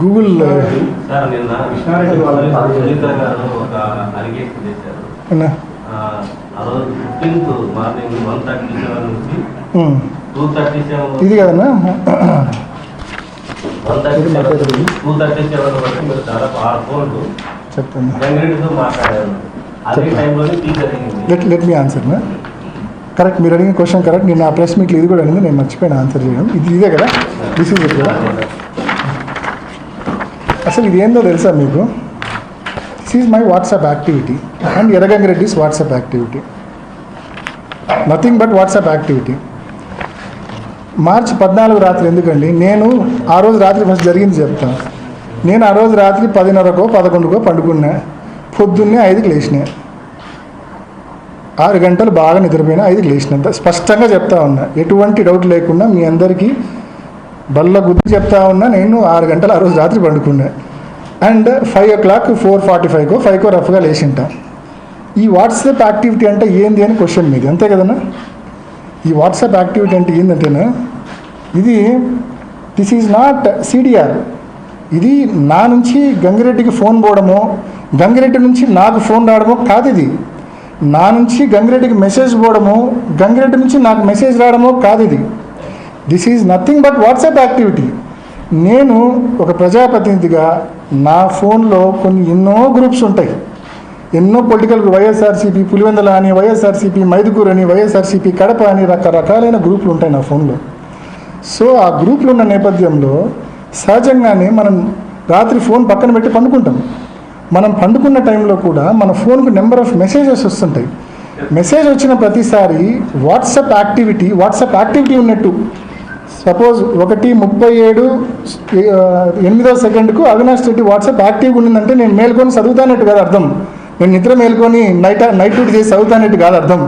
Google ఇది కదన్నా? చెప్తాను. లెట్ లెట్ మీ ఆన్సర్ నా కరెక్ట్ మీరు అడిగిన క్వశ్చన్ కరెక్ట్ నేను ఆ ప్రెస్ మీట్లో ఇది కూడా అడిగింది నేను మర్చిపోయాను ఆన్సర్ చేయడం. ఇది ఇదే కదా? దిస్ కదా? అసలు ఇదేందో ఏందో తెలుసా మీకు? This is my WhatsApp activity and ఎర్రగంగిరెడ్డిస్ WhatsApp activity nothing but WhatsApp activity మార్చి పద్నాలుగు రాత్రి ఎందుకండి? నేను ఆ రోజు రాత్రి ఫస్ట్ జరిగింది చెప్తాను నేను ఆ రోజు రాత్రి పదిన్నరకో పదకొండుకో పండుకున్నా. పొద్దున్నే ఐదుకి లేచినా. ఆరు గంటలు బాగా నిద్రపోయినా ఐదుకి లేచినంత స్పష్టంగా చెప్తా ఉన్నా. ఎటువంటి డౌట్ లేకుండా మీ అందరికీ బల్ల గుద్ది చెప్తా ఉన్నా నేను ఆరు గంటలు ఆ రోజు రాత్రి పండుకున్నా. And five o'clock four forty ఫైవ్కో ఫైవ్కో రఫ్గా లేచింటా. ఈ వాట్సాప్ యాక్టివిటీ అంటే ఏంది అని క్వశ్చన్ మీది అంతే కదన్నా? ఈ వాట్సాప్ యాక్టివిటీ అంటే ఏంటంటేనా ఇది దిస్ ఈజ్ నాట్ సిడిఆర్. ఇది నా నుంచి గంగిరెడ్డికి ఫోన్ పోవడమో గంగిరెడ్డి నుంచి నాకు ఫోన్ రావడమో కాదు ఇది. నా నుంచి గంగిరెడ్డికి మెసేజ్ పోవడము గంగిరెడ్డి నుంచి నాకు మెసేజ్ రావడమో కాదు ఇది. This is nothing but WhatsApp activity నేను ఒక ప్రజాప్రతినిధిగా నా ఫోన్లో కొన్ని ఎన్నో గ్రూప్స్ ఉంటాయి. ఎన్నో పొలిటికల్ వైఎస్ఆర్సీపీ పులివెందల అని వైఎస్ఆర్సీపీ మైదుకూరు అని వైఎస్ఆర్సీపీ కడప అని రకరకాలైన గ్రూపులు ఉంటాయి నా ఫోన్లో. సో ఆ గ్రూపులు ఉన్న నేపథ్యంలో సహజంగానే మనం రాత్రి ఫోన్ పక్కన పెట్టి పండుకుంటాం. మనం పండుకున్న టైంలో కూడా మన ఫోన్కు నెంబర్ ఆఫ్ మెసేజెస్ వస్తుంటాయి. మెసేజ్ వచ్చిన ప్రతిసారి వాట్సాప్ యాక్టివిటీ వాట్సాప్ యాక్టివిటీ ఉన్నట్టు. సపోజ్ ఒకటి ముప్పై ఏడు ఎనిమిదో సెకండ్కు అవినాష్ రెడ్డి వాట్సాప్ యాక్టివ్గా ఉండిందంటే నేను మేల్కొని చదువుతానట్టు కాదు అర్థం. నేను నిద్ర మేల్కొని నైట్ నైట్ డ్యూటీ చేసి చదువుతానట్టు కాదు అర్థం.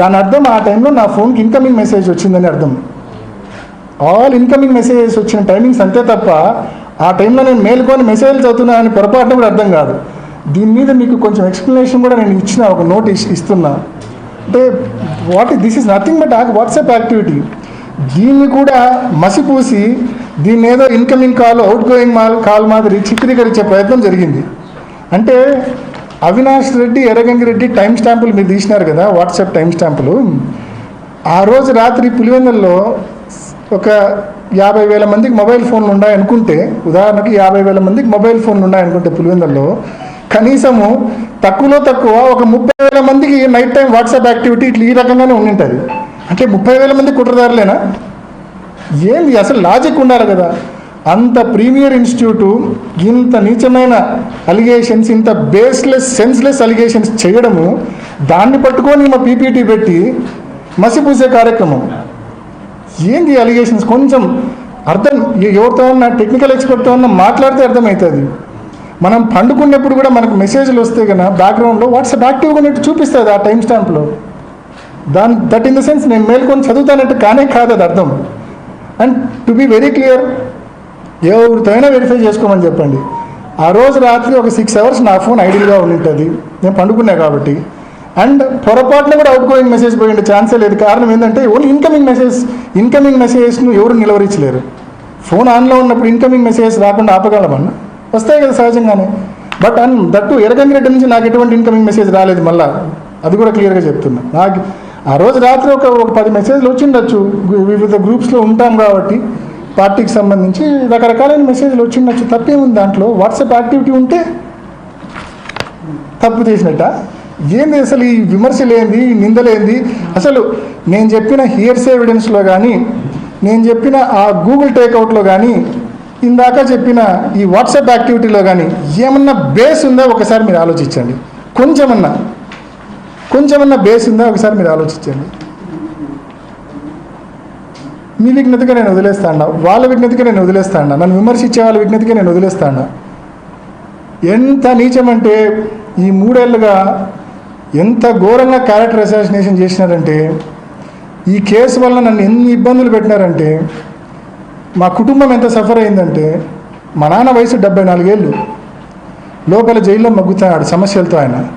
దాని అర్థం ఆ టైంలో నా ఫోన్కి ఇన్కమింగ్ మెసేజ్ వచ్చిందని అర్థం. ఆల్ ఇన్కమింగ్ మెసేజెస్ వచ్చిన టైమింగ్స్ అంతే తప్ప ఆ టైంలో నేను మేల్కొని మెసేజ్లు చదువుతున్నా అని పొరపాటు కూడా అర్థం కాదు. దీని మీద మీకు కొంచెం ఎక్స్ప్లెనేషన్ కూడా నేను ఇచ్చిన ఒక నోటీస్ ఇస్తున్నా. అంటే what this is nothing but WhatsApp activity. దీన్ని కూడా మసిపూసి దీన్ని ఏదో ఇన్కమింగ్ కాల్ అవుట్ గోయింగ్ మాల్ కాల్ మాదిరి చిత్రీకరించే ప్రయత్నం జరిగింది. అంటే అవినాష్ రెడ్డి ఎర్రగంగి రెడ్డి టైం స్టాంపులు మీరు తీసినారు కదా వాట్సాప్ టైం స్టాంపులు ఆ రోజు రాత్రి పులివెందుల్లో ఒక యాభై వేల మందికి మొబైల్ ఫోన్లు ఉన్నాయనుకుంటే ఉదాహరణకి యాభై వేల మందికి మొబైల్ ఫోన్లు ఉన్నాయనుకుంటే పులివెందుల్లో కనీసము తక్కువలో తక్కువ ఒక ముప్పై వేల మందికి నైట్ టైం వాట్సాప్ యాక్టివిటీ ఇట్లా ఈ రకంగానే ఉండింటుంది. అంటే ముప్పై వేల మంది కుట్రదారులేనా? ఏంది? అసలు లాజిక్ ఉండాలి కదా. అంత ప్రీమియర్ ఇన్స్టిట్యూటు ఇంత నీచమైన అలిగేషన్స్ ఇంత బేస్లెస్ సెన్స్లెస్ అలిగేషన్స్ చేయడము దాన్ని పట్టుకొని మా పీపీటీ పెట్టి మసిపూసే కార్యక్రమం. ఏంది అలిగేషన్స్? కొంచెం అర్థం ఎవరితో ఉన్న టెక్నికల్ ఎక్స్పర్ట్తో ఉన్న మాట్లాడితే అర్థమవుతుంది. మనం పండుకున్నప్పుడు కూడా మనకు మెసేజ్లు వస్తే కదా బ్యాక్గ్రౌండ్లో వాట్సాప్ యాక్టివ్గా ఉన్నట్టు చూపిస్తుంది ఆ టైం స్టాంప్లో దాని దట్ ఇన్ ద సెన్స్ నేను మేల్కొని చదువుతానంటే కానే కాదు అది అర్థం. And to be very clear ఎవరితోనైనా వెరిఫై చేసుకోమని చెప్పండి. ఆ రోజు రాత్రి ఒక సిక్స్ అవర్స్ నా ఫోన్ ఐడియల్గా ఉంటుంది నేను పండుకున్నా కాబట్టి. అండ్ పొరపాటున కూడా అవుట్ గోయింగ్ మెసేజ్ పోయిండే ఛాన్సే లేదు. కారణం ఏంటంటే ఓన్లీ ఇన్కమింగ్ మెసేజ్ ఇన్కమింగ్ మెసేజ్ను ఎవరు నిలవరించలేరు. ఫోన్ ఆన్లో ఉన్నప్పుడు ఇన్కమింగ్ మెసేజ్ రాకుండా ఆపగలమన్నా వస్తాయి కదా సహజంగానే. బట్ అండ్ దట్టు ఎరగంగిరెడ్డి నుంచి నాకు ఎటువంటి ఇన్కమింగ్ మెసేజ్ రాలేదు మళ్ళీ. అది కూడా క్లియర్గా చెప్తున్నా. నాకు ఆ రోజు రాత్రి ఒక ఒక పది మెసేజ్లు వచ్చిండొచ్చు వివిధ గ్రూప్స్లో ఉంటాం కాబట్టి పార్టీకి సంబంధించి రకరకాలైన మెసేజ్లు వచ్చిండొచ్చు తప్పేముంది దాంట్లో? వాట్సాప్ యాక్టివిటీ ఉంటే తప్పు చేసినట్ట? ఏంది అసలు ఈ విమర్శలేంది నిందలేంది? అసలు నేను చెప్పిన హియర్స్ ఎవిడెన్స్లో కానీ నేను చెప్పిన ఆ గూగుల్ టేక్అవుట్లో కానీ ఇందాక చెప్పిన ఈ వాట్సాప్ యాక్టివిటీలో కానీ ఏమన్నా బేస్ ఉందా? ఒకసారి మీరు ఆలోచించండి. కొంచెమన్నా. కొంచెమన్నా బేస్ ఉందా? ఒకసారి మీరు ఆలోచించండి. మీ విఘ్నతగా నేను వదిలేస్తాడా. వాళ్ళ విఘ్నతగా నేను వదిలేస్తాడా. నన్ను విమర్శించే వాళ్ళ విఘ్నతగా నేను వదిలేస్తాను ఎంత నీచమంటే ఈ మూడేళ్ళుగా ఎంత ఘోరంగా క్యారెక్టర్ అసాసినేషన్ చేసినారంటే ఈ కేసు వల్ల నన్ను ఎన్ని ఇబ్బందులు పెట్టినారంటే మా కుటుంబం ఎంత సఫర్ అయిందంటే మా నాన్న వయసు డెబ్బై నాలుగేళ్ళు. లోపల జైల్లో మగ్గుతున్నాడు సమస్యలతో ఆయన.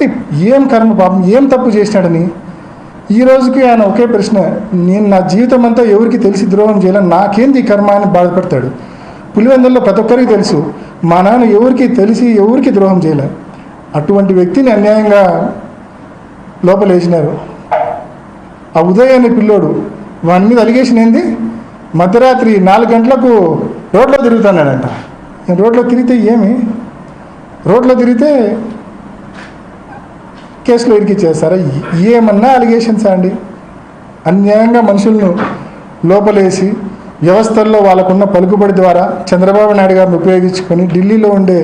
అంటే ఏం కర్మ పాపం ఏం తప్పు చేసినాడని? ఈ రోజుకి ఆయన ఒకే ప్రశ్న నేను నా జీవితం అంతా ఎవరికి తెలిసి ద్రోహం చేయాలని నాకేంది ఈ కర్మ అని బాధపడతాడు. పులివెందుల్లో ప్రతి ఒక్కరికి తెలుసు మా నాన్న ఎవరికి తెలిసి ఎవరికి ద్రోహం చేయలే? అటువంటి వ్యక్తిని అన్యాయంగా లోపలేసినారు. ఆ ఉదయ్ అనే పిల్లోడు వాని మీద అలిగేషన్ ఏంది? మధ్యరాత్రి నాలుగు గంటలకు రోడ్లో తిరుగుతున్నాడంట. నేను రోడ్లో తిరిగితే ఏమి? రోడ్లో తిరిగితే కేసులో ఇరికిచ్చేస్తారా ఏమన్నా అలిగేషన్స్ అండి? అన్యాయంగా మనుషులను లోపలేసి వ్యవస్థల్లో వాళ్ళకున్న పలుకుబడి ద్వారా చంద్రబాబు నాయుడు గారిని ఉపయోగించుకొని ఢిల్లీలో ఉండే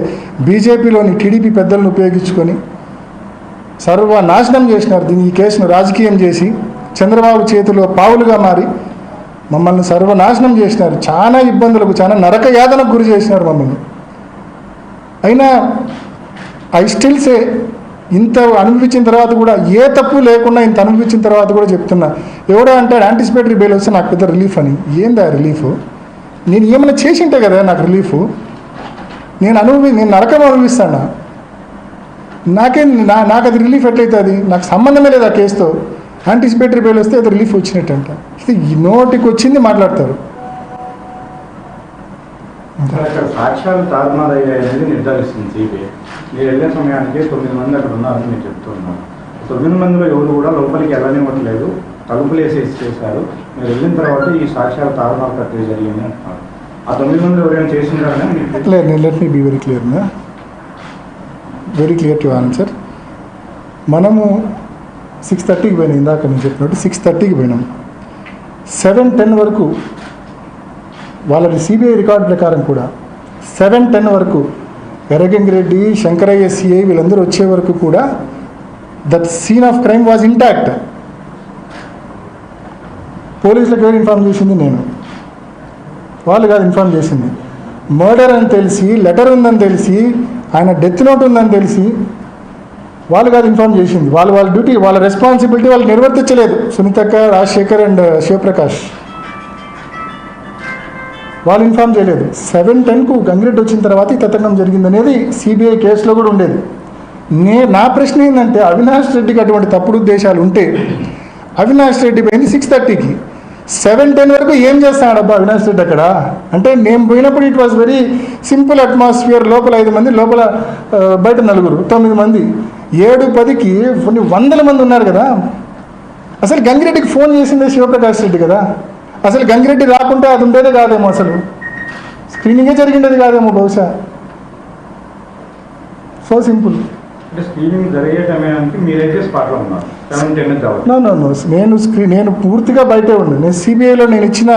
బీజేపీలోని టీడీపీ పెద్దలను ఉపయోగించుకొని సర్వనాశనం చేసినారు. దీన్ని ఈ కేసును రాజకీయం చేసి చంద్రబాబు చేతిలో పావులుగా మారి మమ్మల్ని సర్వనాశనం చేసినారు. చాలా ఇబ్బందులకు చాలా నరక యాతనకు గురి చేసినారు మమ్మల్ని. అయినా ఐ స్టిల్ సే ఇంత అనుభవించిన తర్వాత కూడా ఏ తప్పు లేకుండా ఇంత అనుభవించిన తర్వాత కూడా చెప్తున్నా. ఎవడో అంటాడు యాంటిసిపేటరీ బెయిల్ వస్తే నాకు పెద్ద రిలీఫ్ అని. ఏందా రిలీఫ్ నేను ఏమైనా చేసింటే కదా నాకు రిలీఫ్ నేను అనుభవి నేను నరకం అనుభవిస్తాను? నాకేం నా నాకు అది రిలీఫ్ ఎట్లయితుంది? నాకు సంబంధమే లేదు ఆ కేసుతో. యాంటిసిపేటరీ బెయిల్ వస్తే అది రిలీఫ్ వచ్చినట్టంట. ఇది నోటికి వచ్చింది మాట్లాడతారు. సాక్ష్యాలు నిర్ధారిస్తుంది సిబిఐ మీరు వెళ్ళే సమయానికి తొమ్మిది మంది అక్కడ ఉన్నారని మీరు చెప్తున్నారు తొమ్మిది మందిలో ఎవరు కూడా లోపలికి వెళ్ళనివ్వట్లేదు. తలుపులు వేసేసి చేశారు మీరు వెళ్ళిన తర్వాత ఈ సాక్ష్యాలు తారుమారు ప్రక్రియ జరిగింది అంటున్నారు. ఆ తొమ్మిది మంది ఎవరైనా చేసింటారని మీకు let me be very clear very clear to answer. మనము సిక్స్ థర్టీకి పోయినాం ఇందాక నేను చెప్పినట్టు సిక్స్ థర్టీకి పోయినాం. సెవెన్ టెన్ వరకు వాళ్ళ సిబిఐ రికార్డు ప్రకారం కూడా సెవెన్ టెన్ వరకు ఎర్రగంగిరెడ్డి శంకరయ్య సిఐ వీళ్ళందరూ వచ్చే వరకు కూడా that scene of crime was intact పోలీసులకు ఎవరు ఇన్ఫార్మ్ చేసింది? నేను. వాళ్ళు కాదు ఇన్ఫార్మ్ చేసింది. మర్డర్ అని తెలిసి లెటర్ ఉందని తెలిసి ఆయన డెత్ నోట్ ఉందని తెలిసి వాళ్ళు కాదు ఇన్ఫార్మ్ చేసింది. వాళ్ళు వాళ్ళ డ్యూటీ వాళ్ళ రెస్పాన్సిబిలిటీ వాళ్ళు నిర్వర్తించలేదు. సునీతక్క రాజశేఖర్ అండ్ శివప్రకాష్. వాళ్ళు ఇన్ఫార్మ్ చేయలేదు. సెవెన్ టెన్కు గంగిరెడ్డి వచ్చిన తర్వాత ఈ తతంగం జరిగింది అనేది సిబిఐ కేసులో కూడా ఉండేది. నే నా ప్రశ్న ఏంటంటే అవినాష్ రెడ్డికి అటువంటి తప్పుడు ఉద్దేశాలు ఉంటే అవినాష్ రెడ్డి పోయింది సిక్స్ థర్టీకి సెవెన్ టెన్ వరకు ఏం చేస్తాడబ్బా అవినాష్ రెడ్డి అక్కడ? అంటే నేను పోయినప్పుడు it was very simple atmosphere లోపల ఐదు మంది లోపల బయట నలుగురు తొమ్మిది మంది. ఏడు పదికి కొన్ని వందల మంది ఉన్నారు కదా. అసలు గంగిరెడ్డికి ఫోన్ చేసిందే శివప్రకాష్ రెడ్డి కదా. అసలు గంగిరెడ్డి రాకుంటే అది ఉండేదే కాదేమో అసలు. స్క్రీనింగే జరిగిండేది కాదేమో బహుశా. సో సింపుల్ నేను స్క్రీన్ నేను పూర్తిగా బయటే ఉండు. నేను సిబిఐలో నేను ఇచ్చిన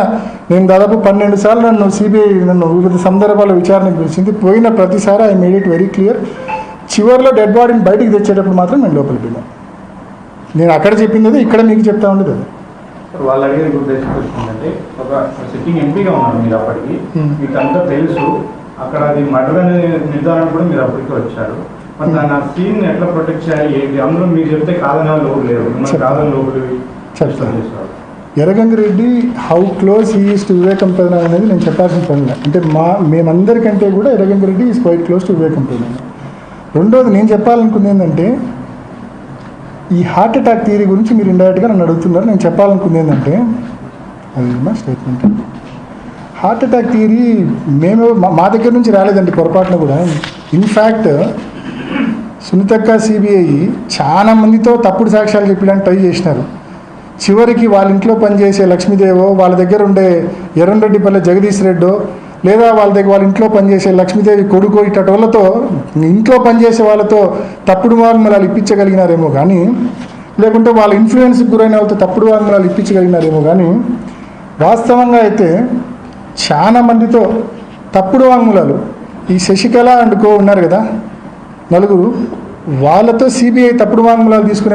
నేను దాదాపు పన్నెండు సార్లు నన్ను సిబిఐ నన్ను వివిధ సందర్భాల విచారణకు పిలిచింది. పోయిన ప్రతిసారి I made it very clear. చివరిలో డెడ్ బాడీని బయటికి తెచ్చేటప్పుడు మాత్రం నేను లోపలికి పోయినా నేను అక్కడ చెప్పింది ఇక్కడ మీకు చెప్తా ఉండేది వాళ్ళు అడిగిన ఉద్దేశం వచ్చిందంటే ఒక సిట్టింగ్ ఎంపీగా ఉన్నారు మీరు అప్పటికి Hmm. మీకు అంతా తెలుసు అక్కడ అది మర్డర్ అనే నిర్ధారణ కూడా మీరు అప్పటికి వచ్చారు మరి దాన్ని ఆ సీన్ ఎట్లా ప్రొటెక్ట్ చేయాలి ఏంటి అందులో మీరు చెప్తే కాదని మిమ్మల్ని చెప్తాను. కాదని లోపలి చెప్తాను. చేశారు Erragangireddy how close is to వివేకం పెదన అనేది నేను చెప్పాల్సిన పని లేదు. అంటే మా మేమందరికంటే కూడా Erragangireddy is quite close to వివేకం పెదన రెండోది నేను చెప్పాలనుకుంది ఏంటంటే ఈ హార్ట్ అటాక్ థియరీ గురించి మీరు ఇండైరెక్ట్గా నన్ను అడుగుతున్నారు. నేను చెప్పాలనుకుంది ఏంటంటే అది మా స్టేట్మెంట్ హార్ట్ అటాక్ థియరీ మేము మా- మా దగ్గర నుంచి రాలేదండి పొరపాటున కూడా. ఇన్ఫ్యాక్ట్ సునీతక్క సిబిఐ చాలా మందితో తప్పుడు సాక్ష్యాలు చెప్పడానికి ట్రై చేసినారు. చివరికి వాళ్ళ ఇంట్లో పనిచేసే లక్ష్మీదేవో వాళ్ళ దగ్గర ఉండే ఎర్రంరెడ్డిపల్లె జగదీష్ రెడ్డో లేదా వాళ్ళ దగ్గర వాళ్ళ ఇంట్లో పనిచేసే లక్ష్మీదేవి కొడుకు ఇట్టటి వాళ్ళతో ఇంట్లో పనిచేసే వాళ్ళతో తప్పుడు వాంగ్మూలాలు ఇప్పించగలిగినారేమో కానీ లేకుంటే వాళ్ళ ఇన్ఫ్లుయెన్స్కి గురైన వాళ్ళతో తప్పుడు వాంగ్మూలాలు ఇప్పించగలిగినారేమో కానీ వాస్తవంగా అయితే చాలా మందితో తప్పుడు వాంగ్మూలాలు. ఈ శశికళ అండ్ కో ఉన్నారు కదా నలుగురు వాళ్ళతో సిబిఐ తప్పుడు వాంగ్మూలాలు తీసుకునే